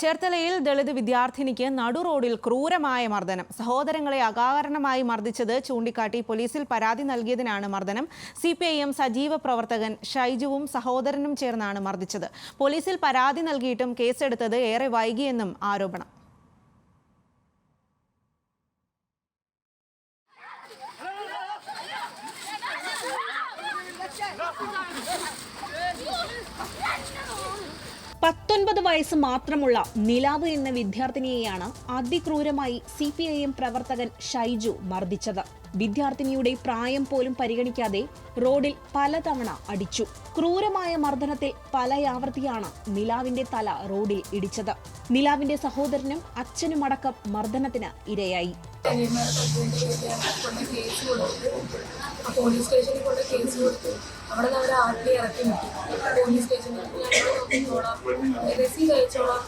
ചേർത്തലയിൽ ദളിത് വിദ്യാർത്ഥിനിക്ക് നടു റോഡിൽ ക്രൂരമായ മർദ്ദനം. സഹോദരങ്ങളെ അകാരണമായി മർദ്ദിച്ചത് ചൂണ്ടിക്കാട്ടി പോലീസിൽ പരാതി നൽകിയതിനാണ് മർദ്ദനം. സി സജീവ പ്രവർത്തകൻ ഷൈജുവും സഹോദരനും ചേർന്നാണ് മർദ്ദിച്ചത്. പോലീസിൽ പരാതി നൽകിയിട്ടും കേസെടുത്തത് ഏറെ വൈകിയെന്നും ആരോപണം. പത്തൊൻപത് വയസ്സ് മാത്രമുള്ള നിലാവ് എന്ന വിദ്യാർത്ഥിനിയെയാണ് അതിക്രൂരമായി സി പി ഐ എം പ്രവർത്തകൻ ഷൈജു മർദ്ദിച്ചത്. വിദ്യാർത്ഥിനിയുടെ പ്രായം പോലും പരിഗണിക്കാതെ റോഡിൽ പലതവണ അടിച്ചു. ക്രൂരമായ മർദ്ദനത്തിൽ പലയാവർത്തിയാണ് നിലാവിന്റെ തല റോഡിൽ ഇടിച്ചത്. നിലാവിന്റെ സഹോദരനും അച്ഛനുമടക്കം മർദ്ദനത്തിന് ഇരയായി. പോലീസ് സ്റ്റേഷനിൽ കൊണ്ട് കേസ് കൊടുത്തു. അവിടെ നിന്ന് അവർ ആട്ടി ഇറക്കി പോലീസ് സ്റ്റേഷനിൽ നോക്കിക്കോളാം രസീത് അയച്ചോളാം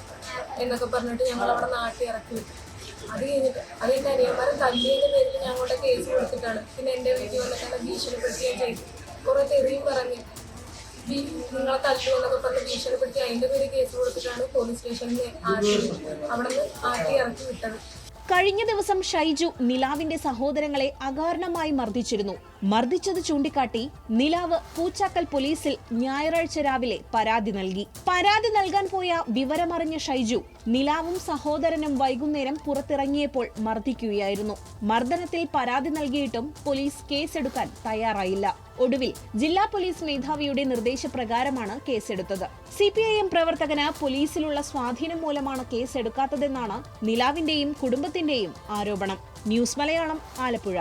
എന്നൊക്കെ പറഞ്ഞിട്ട് ഞങ്ങൾ അവിടെ നാട്ടിൽ ഇറക്കി വിട്ടു. അത് കഴിഞ്ഞിട്ട് അത് കഴിഞ്ഞ് അനിയന്മാരെ തല്ലിയതിന്റെ പേരിൽ ഞങ്ങളുടെ കേസ് കൊടുത്തിട്ടാണ്. പിന്നെ എന്റെ വീട്ടിൽ വന്നിട്ടാണ് ഭീഷണിപ്പെടുത്തുകയും ചെയ്തു. കുറേ തെറിയും പറഞ്ഞ്. നിങ്ങളെ തല്ലു എന്നൊക്കെ പറഞ്ഞ് ഭീഷണിപ്പെടുത്തി അതിന്റെ പേര് കേസ് കൊടുത്തിട്ടാണ് പോലീസ് സ്റ്റേഷനിൽ ആട്ടി അവിടെ നിന്ന് ആട്ടി ഇറക്കി വിട്ടത്. കഴിഞ്ഞ ദിവസം ഷൈജു നിലാവിന്റെ സഹോദരങ്ങളെ അകാരണമായി മർദ്ദിച്ചിരുന്നു. മർദ്ദിച്ചത് ചൂണ്ടിക്കാട്ടി നിലാവ് പൂച്ചാക്കൽ പോലീസിൽ ഞായറാഴ്ച രാവിലെ പരാതി നൽകി. പരാതി നൽകാൻ പോയ വിവരമറിഞ്ഞ ഷൈജു നിലാവും സഹോദരനും വൈകുന്നേരം പുറത്തിറങ്ങിയപ്പോൾ മർദ്ദിക്കുകയായിരുന്നു. മർദ്ദനത്തിൽ പരാതി നൽകിയിട്ടും പോലീസ് കേസെടുക്കാൻ തയ്യാറായില്ല. ഒടുവിൽ ജില്ലാ പോലീസ് മേധാവിയുടെ നിർദ്ദേശപ്രകാരമാണ് കേസെടുത്തത്. സി പി ഐ എം പ്രവർത്തകന് പോലീസിലുള്ള സ്വാധീനം മൂലമാണ് കേസെടുക്കാത്തതെന്നാണ് നിലാവിന്റെയും കുടുംബത്തിന്റെയും ആരോപണം. ന്യൂസ് മലയാളം ആലപ്പുഴ.